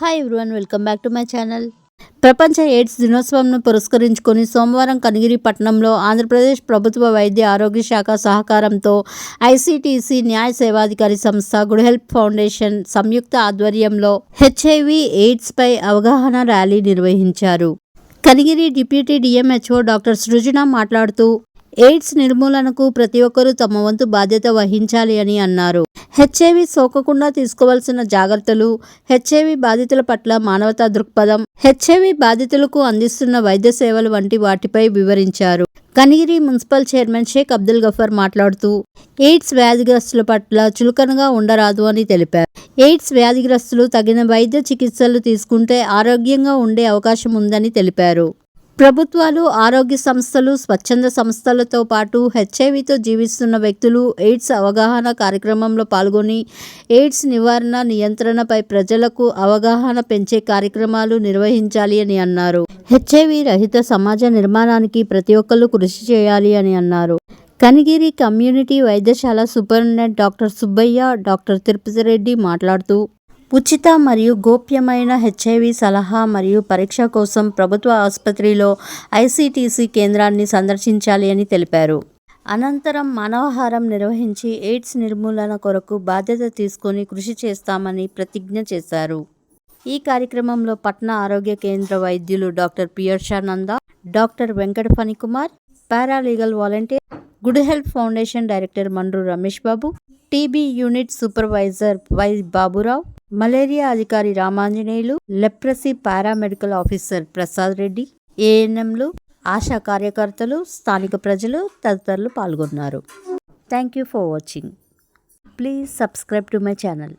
Hi everyone welcome back to my channel ప్రపంచ AIDS దినోత్సవంను పురస్కరించుకొని సోమవారం కనిగిరి పట్టణంలో ఆంధ్రప్రదేశ్ ప్రభుత్వ వైద్య ఆరోగ్య శాఖ సహకారంతో ఐసీటీసీ న్యాయ సేవాధికారి సంస్థ గుడ్ హెల్ప్ ఫౌండేషన్ సంయుక్త ఆధ్వర్యంలో హెచ్ఐవి ఎయిడ్స్పై అవగాహన ర్యాలీ నిర్వహించారు. Kanigiri deputy DMHO doctor Srujana మాట్లాడుతూ ఎయిడ్స్ నిర్మూలనకు ప్రతి ఒక్కరూ తమ వంతు బాధ్యత వహించాలి అని అన్నారు. హెచ్ఐవి సోకకుండా తీసుకోవాల్సిన జాగ్రత్తలు హెచ్ఐవి బాధితుల పట్ల మానవతా దృక్పథం హెచ్ఐవి బాధితులకు అందిస్తున్న వైద్య సేవలు వంటి వాటిపై వివరించారు. కనిగిరి మున్సిపల్ చైర్మన్ షేక్ అబ్దుల్ గఫర్ మాట్లాడుతూ ఎయిడ్స్ వ్యాధిగ్రస్తుల పట్ల చులకనగా ఉండరాదు అని తెలిపారు. ఎయిడ్స్ వ్యాధిగ్రస్తులు తగిన వైద్య చికిత్సలు తీసుకుంటే ఆరోగ్యంగా ఉండే అవకాశం ఉందని తెలిపారు. ప్రభుత్వాలు ఆరోగ్య సంస్థలు స్వచ్ఛంద సంస్థలతో పాటు హెచ్ఐవితో జీవిస్తున్న వ్యక్తులు ఎయిడ్స్ అవగాహన కార్యక్రమంలో పాల్గొని ఎయిడ్స్ నివారణ నియంత్రణపై ప్రజలకు అవగాహన పెంచే కార్యక్రమాలు నిర్వహించాలి అని అన్నారు. హెచ్ఐవి రహిత సమాజ నిర్మాణానికి ప్రతి ఒక్కరూ కృషి చేయాలి అని అన్నారు. కనిగిరి కమ్యూనిటీ వైద్యశాల superintendent doctor Subbaiah doctor Tirupati Reddy మాట్లాడుతూ ఉచిత మరియు గోప్యమైన హెచ్ఐవి సలహా మరియు పరీక్ష కోసం ప్రభుత్వ ఆసుపత్రిలో ఐసీటీసీ కేంద్రాన్ని సందర్శించాలి అని తెలిపారు. అనంతరం మానవహారం నిర్వహించి ఎయిడ్స్ నిర్మూలన కొరకు బాధ్యత తీసుకొని కృషి చేస్తామని ప్రతిజ్ఞ చేశారు. ఈ కార్యక్రమంలో పట్న ఆరోగ్య కేంద్ర వైద్యులు doctor Piyarshananda doctor Venkata Phanikumar paralegal volunteer good help foundation director Mandru Ramesh Babu TB unit supervisor Y Baburao malaria అధికారి Ramanjaneyulu leprosy paramedical officer Prasad Reddy ఏఎన్ఎంలు ఆశా కార్యకర్తలు స్థానిక ప్రజలు తదితరులు పాల్గొన్నారు. Thank you for watching. Please subscribe to my channel.